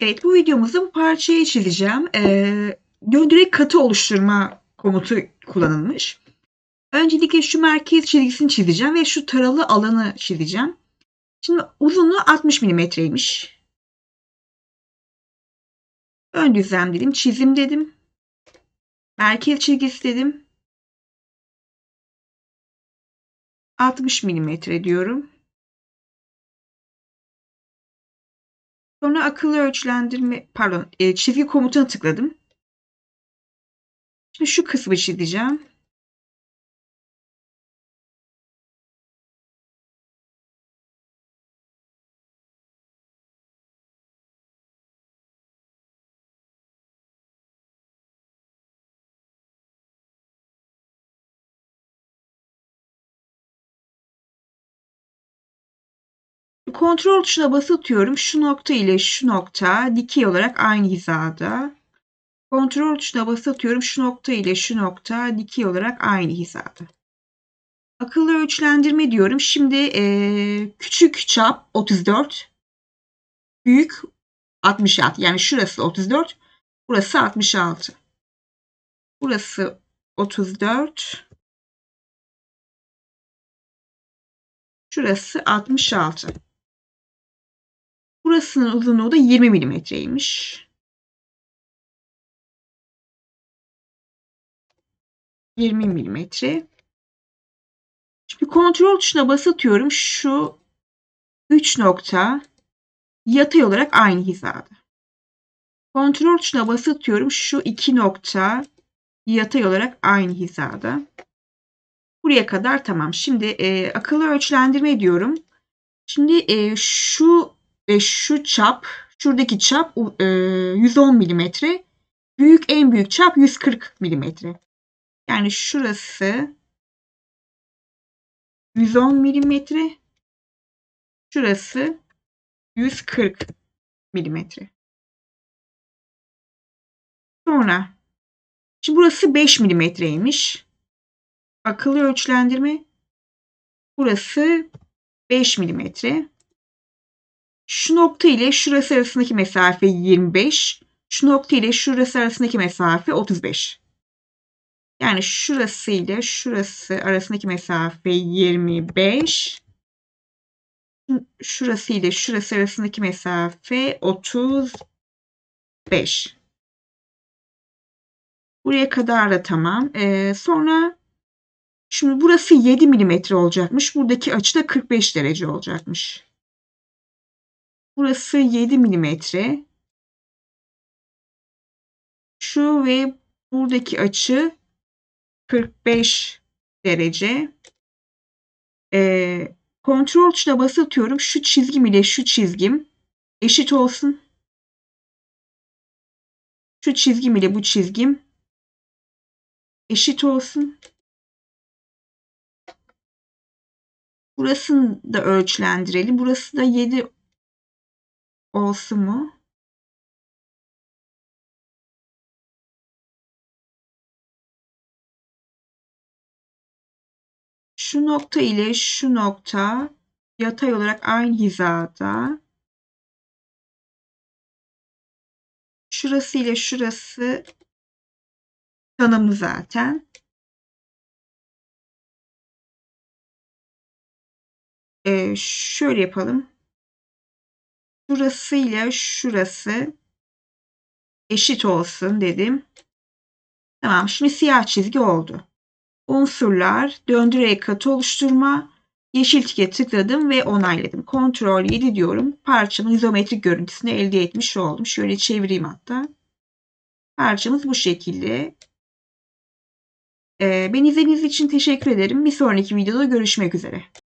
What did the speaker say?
Evet, bu videomuzda bu parçayı çizeceğim. Eee, döndürerek katı oluşturma komutu kullanılmış. Öncelikle şu merkez çizgisini çizeceğim ve şu taralı alanı çizeceğim. Şimdi uzunluğu 60 milimetreymiş. Ön düzlem dedim, çizim dedim. Merkez çizgisi dedim. 60 milimetre diyorum. Sonra akıllı ölçülendirme, pardon, e, çizgi komutuna tıkladım. Şimdi şu kısmı çizeceğim. Kontrol tuşuna basılı. Şu nokta ile şu nokta dikey olarak aynı hizada. Kontrol tuşuna basılı. Şu nokta ile şu nokta dikey olarak aynı hizada. Akıllı ölçülendirme diyorum. Şimdi e, küçük çap 34. Büyük 66. Yani şurası 34. Burası 66. Burası 34. Şurası 66. Burasının uzunluğu da 20 milimetreymiş. 20 milimetre. Şimdi kontrol tuşuna basıyorum. Şu 3 nokta yatay olarak aynı hizada. Kontrol tuşuna basıyorum. Şu 2 nokta yatay olarak aynı hizada. Buraya kadar tamam. Şimdi e, akıllı ölçülendirme diyorum. Şimdi e, şu ve şu çap, şuradaki çap e, 110 milimetre. Büyük en büyük çap 140 milimetre. Yani şurası 110 milimetre. Şurası 140 milimetre. Sonra şimdi burası 5 milimetreymiş. Akıllı ölçülendirme burası 5 milimetre. Şu nokta ile şurası arasındaki mesafe 25. Şu nokta ile şurası arasındaki mesafe 35. Yani şurası ile şurası arasındaki mesafe 25. Şurası ile şurası arasındaki mesafe 35. Buraya kadar da tamam. Ee, sonra şimdi burası 7 milimetre olacakmış. Buradaki açı da 45 derece olacakmış. Burası 7 milimetre. Şu ve buradaki açı 45 derece. Ee, kontrol tuşuna basıyorum. Şu çizgim ile şu çizgim eşit olsun. Şu çizgim ile bu çizgim eşit olsun. Burasını da ölçülendirelim. Burası da 7 olsun mu? Şu nokta ile şu nokta yatay olarak aynı hizada. Şurası ile şurası tanımlı zaten. Ee, şöyle yapalım. Şurası ile şurası eşit olsun dedim. Tamam şimdi siyah çizgi oldu. Unsurlar, döndürerek katı oluşturma, yeşil tike tıkladım ve onayladım. Ctrl 7 diyorum. Parçamın izometrik görüntüsünü elde etmiş oldum. Şöyle çevireyim hatta. Parçamız bu şekilde. Ee, beni izlediğiniz için teşekkür ederim. Bir sonraki videoda görüşmek üzere.